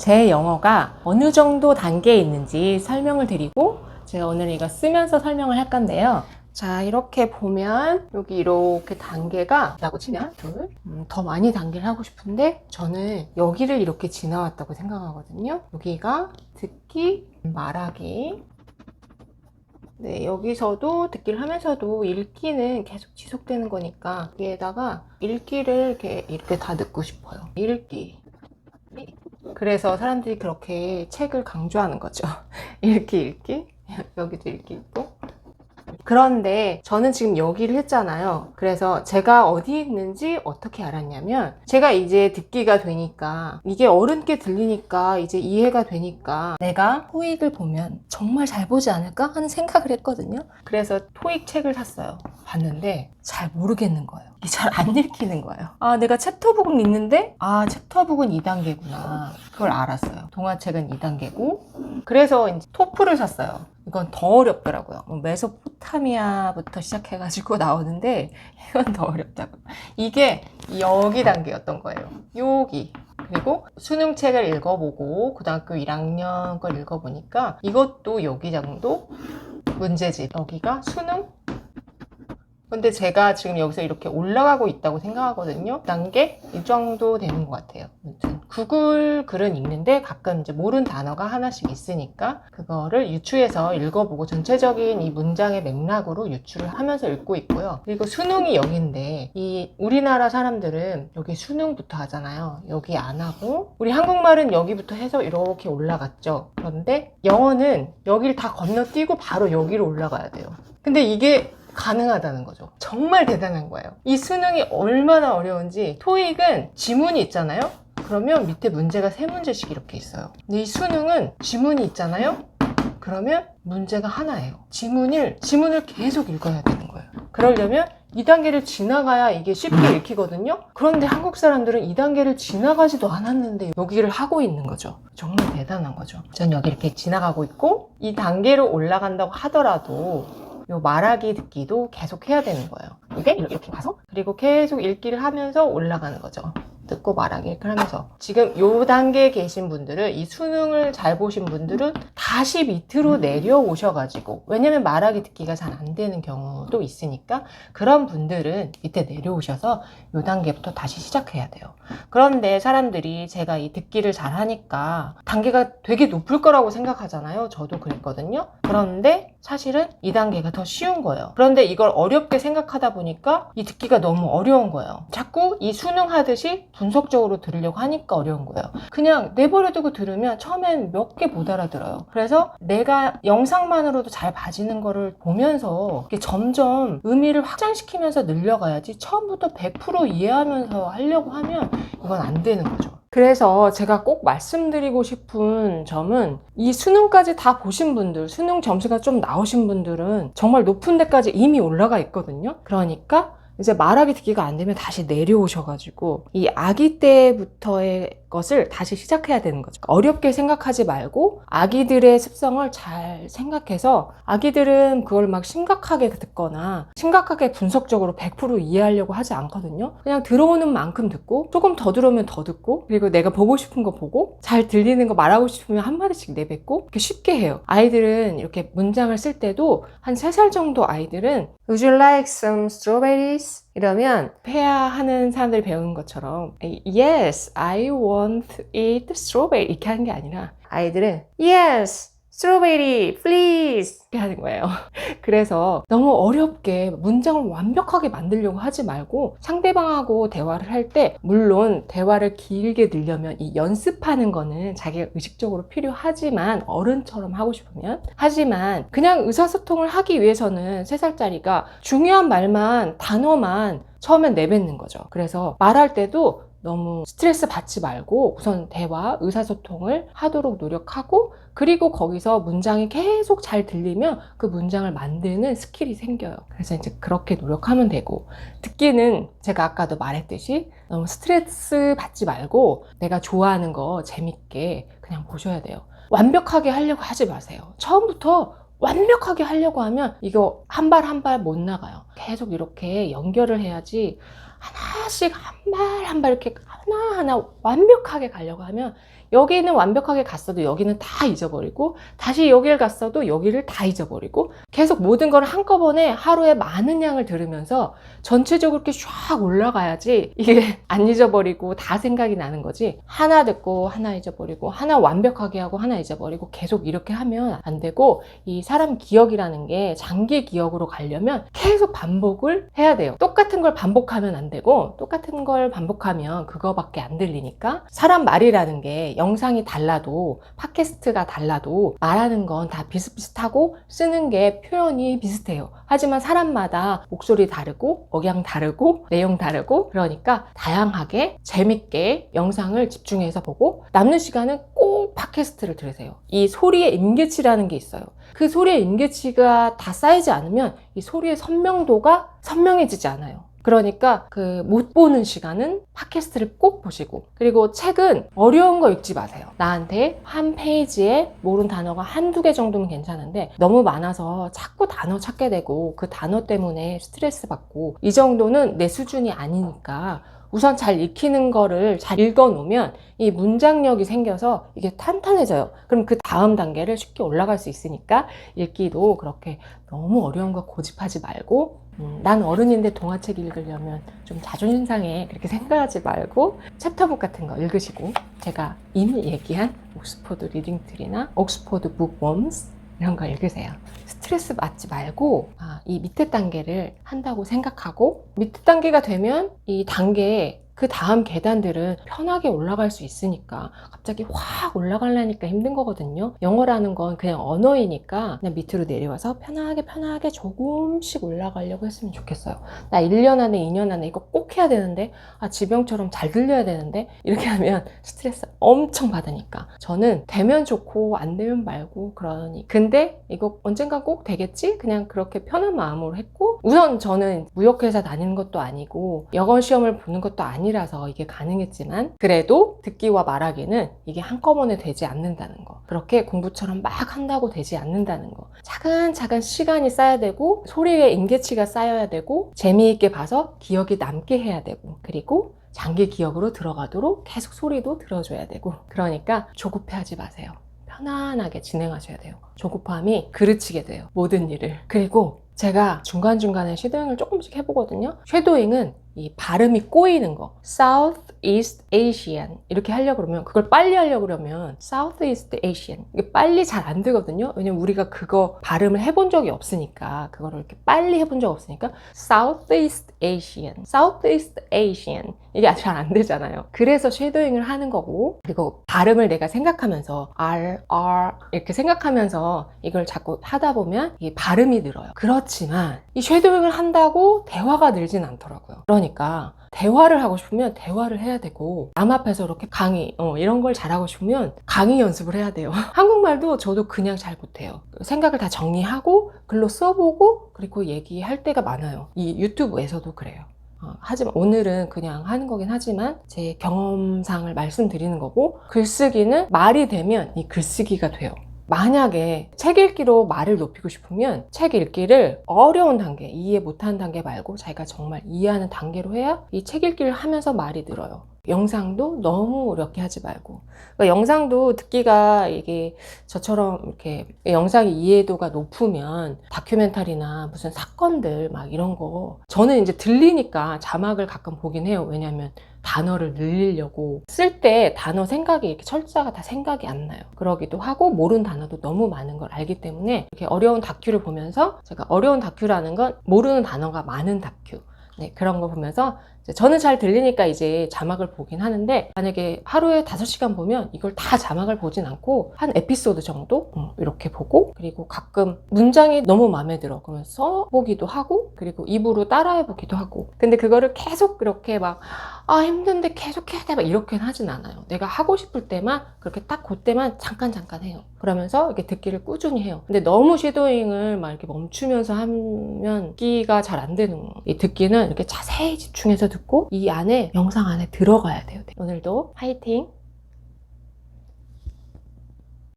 제 영어가 어느 정도 단계에 있는지 설명을 드리고 제가 오늘 이거 쓰면서 설명을 할 건데요. 자, 이렇게 보면 여기 이렇게 단계가 라고 치면 둘, 음, 더 많이 단계를 하고 싶은데 저는 여기를 이렇게 지나왔다고 생각하거든요. 여기가 듣기, 말하기. 네, 여기서도 듣기를 하면서도 읽기는 계속 지속되는 거니까 여기에다가 읽기를 이렇게, 이렇게 다 듣고 싶어요. 읽기. 그래서 사람들이 그렇게 책을 강조하는 거죠. 읽기, 읽기. 여기도 읽기 있고. 그런데 저는 지금 여기를 했잖아요. 그래서 제가 어디 있는지 어떻게 알았냐면 제가 이제 듣기가 되니까 이게 어른께 들리니까 이제 이해가 되니까 내가 토익을 보면 정말 잘 보지 않을까 하는 생각을 했거든요. 그래서 토익 책을 샀어요. 봤는데 잘 모르겠는 거예요. 이게 잘 안 읽히는 거예요. 아, 내가 챕터북은 있는데 아, 챕터북은 2단계구나. 그걸 알았어요. 동화책은 2단계고 그래서 이제 토플을 샀어요. 이건 더 어렵더라고요. 뭐 메소포타미아부터 시작해가지고 나오는데 이건 더 어렵다고. 이게 여기 단계였던 거예요. 여기. 그리고 수능책을 읽어보고 고등학교 1학년 걸 읽어보니까 이것도 여기 정도 문제집. 여기가 수능 근데 제가 지금 여기서 이렇게 올라가고 있다고 생각하거든요. 단계 이 정도 되는 것 같아요. 아무튼 구글 글은 읽는데 가끔 이제 모르는 단어가 하나씩 있으니까 그거를 유추해서 읽어보고 전체적인 이 문장의 맥락으로 유추를 하면서 읽고 있고요. 그리고 수능이 여기인데 이 우리나라 사람들은 여기 수능부터 하잖아요. 여기 안 하고 우리 한국말은 여기부터 해서 이렇게 올라갔죠. 그런데 영어는 여기를 다 건너뛰고 바로 여기로 올라가야 돼요. 근데 이게 가능하다는 거죠. 정말 대단한 거예요. 이 수능이 얼마나 어려운지 토익은 지문이 있잖아요. 그러면 밑에 문제가 세 문제씩 이렇게 있어요. 근데 이 수능은 지문이 있잖아요. 그러면 문제가 하나예요. 지문을 지문을 계속 읽어야 되는 거예요. 그러려면 2단계를 지나가야 이게 쉽게 읽히거든요. 그런데 한국 사람들은 2단계를 지나가지도 않았는데 여기를 하고 있는 거죠. 정말 대단한 거죠. 전 여기 이렇게 지나가고 있고 이 단계로 올라간다고 하더라도 요 말하기 듣기도 계속 해야 되는 거예요. 이게 이렇게 가서 그리고 계속 읽기를 하면서 올라가는 거죠. 듣고 말하기 이렇게 하면서 지금 요 단계에 계신 분들은 이 수능을 잘 보신 분들은 다시 밑으로 내려오셔가지고 왜냐면 말하기 듣기가 잘 안 되는 경우도 있으니까 그런 분들은 밑에 내려오셔서 요 단계부터 다시 시작해야 돼요. 그런데 사람들이 제가 이 듣기를 잘 하니까 단계가 되게 높을 거라고 생각하잖아요. 저도 그랬거든요. 그런데 사실은 이 단계가 더 쉬운 거예요. 그런데 이걸 어렵게 생각하다 보니까 이 듣기가 너무 어려운 거예요. 자꾸 이 수능 하듯이 분석적으로 들으려고 하니까 어려운 거예요. 그냥 내버려두고 들으면 처음엔 몇 개 못 알아들어요. 그래서 내가 영상만으로도 잘 봐지는 거를 보면서 점점 의미를 확장시키면서 늘려가야지 처음부터 100% 이해하면서 하려고 하면 이건 안 되는 거죠. 그래서 제가 꼭 말씀드리고 싶은 점은 이 수능까지 다 보신 분들, 수능 점수가 좀 나오신 분들은 정말 높은 데까지 이미 올라가 있거든요. 그러니까 이제 말하기 듣기가 안 되면 다시 내려오셔가지고 이 아기 때부터의 것을 다시 시작해야 되는 거죠. 어렵게 생각하지 말고 아기들의 습성을 잘 생각해서 아기들은 그걸 막 심각하게 듣거나 심각하게 분석적으로 100% 이해하려고 하지 않거든요. 그냥 들어오는 만큼 듣고 조금 더 들어오면 더 듣고 그리고 내가 보고 싶은 거 보고 잘 들리는 거 말하고 싶으면 한마디씩 내뱉고 이렇게 쉽게 해요. 아이들은 이렇게 문장을 쓸 때도 한 3살 정도 아이들은 Would you like some strawberries? 이러면 폐하하는 사람들이 배우는 것처럼 Yes, I want to eat strawberry 이렇게 하는 게 아니라 아이들은 Yes, strawberry, please 이렇게 하는 거예요. 그래서 너무 어렵게 문장을 완벽하게 만들려고 하지 말고 상대방하고 대화를 할 때 물론 대화를 길게 늘려면 이 연습하는 거는 자기가 의식적으로 필요하지만 어른처럼 하고 싶으면 하지만 그냥 의사소통을 하기 위해서는 3살짜리가 중요한 말만 단어만 처음엔 내뱉는 거죠. 그래서 말할 때도 너무 스트레스 받지 말고 우선 대화, 의사소통을 하도록 노력하고 그리고 거기서 문장이 계속 잘 들리면 그 문장을 만드는 스킬이 생겨요. 그래서 이제 그렇게 노력하면 되고 듣기는 제가 아까도 말했듯이 너무 스트레스 받지 말고 내가 좋아하는 거 재밌게 그냥 보셔야 돼요. 완벽하게 하려고 하지 마세요. 처음부터 완벽하게 하려고 하면 이거 한 발 한 발 못 나가요. 계속 이렇게 연결을 해야지 하나씩 한 발 한 발 이렇게 하나하나 완벽하게 가려고 하면 여기는 완벽하게 갔어도 여기는 다 잊어버리고 다시 여기를 갔어도 여기를 다 잊어버리고 계속 모든 걸 한꺼번에 하루에 많은 양을 들으면서 전체적으로 이렇게 쫙 올라가야지 이게 안 잊어버리고 다 생각이 나는 거지. 하나 듣고 하나 잊어버리고 하나 완벽하게 하고 하나 잊어버리고 계속 이렇게 하면 안 되고 이 사람 기억이라는 게 장기 기억으로 가려면 계속 반복을 해야 돼요. 똑같은 걸 반복하면 안 되고 똑같은 걸 반복하면 그거밖에 안 들리니까 사람 말이라는 게 영상이 달라도 팟캐스트가 달라도 말하는 건 다 비슷비슷하고 쓰는 게 표현이 비슷해요. 하지만 사람마다 목소리 다르고 억양 다르고 내용 다르고 그러니까 다양하게 재밌게 영상을 집중해서 보고 남는 시간은 꼭 팟캐스트를 들으세요. 이 소리의 임계치라는 게 있어요. 그 소리의 임계치가 다 쌓이지 않으면 이 소리의 선명도가 선명해지지 않아요. 그러니까 그 못 보는 시간은 팟캐스트를 꼭 보시고 그리고 책은 어려운 거 읽지 마세요. 나한테 한 페이지에 모르는 단어가 한두 개 정도면 괜찮은데 너무 많아서 자꾸 단어 찾게 되고 그 단어 때문에 스트레스 받고 이 정도는 내 수준이 아니니까 우선 잘 익히는 거를 잘 읽어 놓으면 이 문장력이 생겨서 이게 탄탄해져요. 그럼 그 다음 단계를 쉽게 올라갈 수 있으니까 읽기도 그렇게 너무 어려운 거 고집하지 말고 음, 난 어른인데 동화책 읽으려면 좀 자존심 상해 그렇게 생각하지 말고 챕터북 같은 거 읽으시고 제가 이미 얘기한 옥스포드 리딩틀이나 옥스포드 북웜스 이런 거 읽으세요. 스트레스 받지 말고 아, 이 밑에 단계를 한다고 생각하고 밑에 단계가 되면 이 단계에 그 다음 계단들은 편하게 올라갈 수 있으니까 갑자기 확 올라가려니까 힘든 거거든요. 영어라는 건 그냥 언어이니까 그냥 밑으로 내려와서 편하게 편하게 조금씩 올라가려고 했으면 좋겠어요. 나 1년 안에 2년 안에 이거 꼭 해야 되는데 아 지병처럼 잘 들려야 되는데 이렇게 하면 스트레스 엄청 받으니까 저는 되면 좋고 안 되면 말고 그러니 근데 이거 언젠가 꼭 되겠지? 그냥 그렇게 편한 마음으로 했고 우선 저는 무역회사 다니는 것도 아니고 영어 시험을 보는 것도 아니 라서 이게 가능했지만 그래도 듣기와 말하기는 이게 한꺼번에 되지 않는다는 거 그렇게 공부처럼 막 한다고 되지 않는다는 거 차근차근 시간이 쌓여야 되고 소리의 임계치가 쌓여야 되고 재미있게 봐서 기억이 남게 해야 되고 그리고 장기 기억으로 들어가도록 계속 소리도 들어줘야 되고 그러니까 조급해하지 마세요. 편안하게 진행하셔야 돼요. 조급함이 그르치게 돼요. 모든 일을. 그리고 제가 중간중간에 쉐도잉을 조금씩 해보거든요. 쉐도잉은 이 발음이 꼬이는 거. South East Asian. 이렇게 하려고 그러면, 그걸 빨리 하려고 그러면, South East Asian. 이게 빨리 잘 안 되거든요. 왜냐면 우리가 그거 발음을 해본 적이 없으니까, 그거를 이렇게 빨리 해본 적 없으니까, South East Asian. South East Asian. 이게 잘 안 되잖아요. 그래서 쉐도잉을 하는 거고, 그리고 발음을 내가 생각하면서, R, R, 이렇게 생각하면서 이걸 자꾸 하다 보면, 이게 발음이 늘어요. 그렇지만, 이 쉐도잉을 한다고 대화가 늘진 않더라고요. 그러니까, 대화를 하고 싶으면 대화를 해야 되고 남 앞에서 이렇게 강의 어, 이런 걸 잘하고 싶으면 강의 연습을 해야 돼요. 한국말도 저도 그냥 잘 못해요. 생각을 다 정리하고 글로 써보고 그리고 얘기할 때가 많아요. 이 유튜브에서도 그래요. 어, 하지만 오늘은 그냥 하는 거긴 하지만 제 경험상을 말씀드리는 거고 글쓰기는 말이 되면 이 글쓰기가 돼요. 만약에 책 읽기로 말을 높이고 싶으면 책 읽기를 어려운 단계, 이해 못하는 단계 말고 자기가 정말 이해하는 단계로 해야 이 책 읽기를 하면서 말이 늘어요. 영상도 너무 어렵게 하지 말고. 그러니까 영상도 듣기가 이게 저처럼 이렇게 영상의 이해도가 높으면 다큐멘터리나 무슨 사건들 막 이런 거 저는 이제 들리니까 자막을 가끔 보긴 해요. 왜냐면 단어를 늘리려고 쓸 때 단어 생각이 이렇게 철자가 다 생각이 안 나요. 그러기도 하고 모르는 단어도 너무 많은 걸 알기 때문에 이렇게 어려운 다큐를 보면서 제가 어려운 다큐라는 건 모르는 단어가 많은 다큐. 네, 그런 거 보면서 저는 잘 들리니까 이제 자막을 보긴 하는데 만약에 하루에 5시간 보면 이걸 다 자막을 보진 않고 한 에피소드 정도? 음, 이렇게 보고 그리고 가끔 문장이 너무 마음에 들어 그러면 써보기도 하고 그리고 입으로 따라해 보기도 하고. 근데 그거를 계속 그렇게 막 아 힘든데 계속 해야 돼. 막 이렇게는 하진 않아요. 내가 하고 싶을 때만 그렇게 딱 그때만 잠깐 잠깐 해요. 그러면서 이렇게 듣기를 꾸준히 해요. 근데 너무 쉐도잉을 막 이렇게 멈추면서 하면 듣기가 잘 안 되는 거예요 이 듣기는 이렇게 자세히 집중해서 듣고 이 안에 영상 안에 들어가야 돼요. 오늘도 화이팅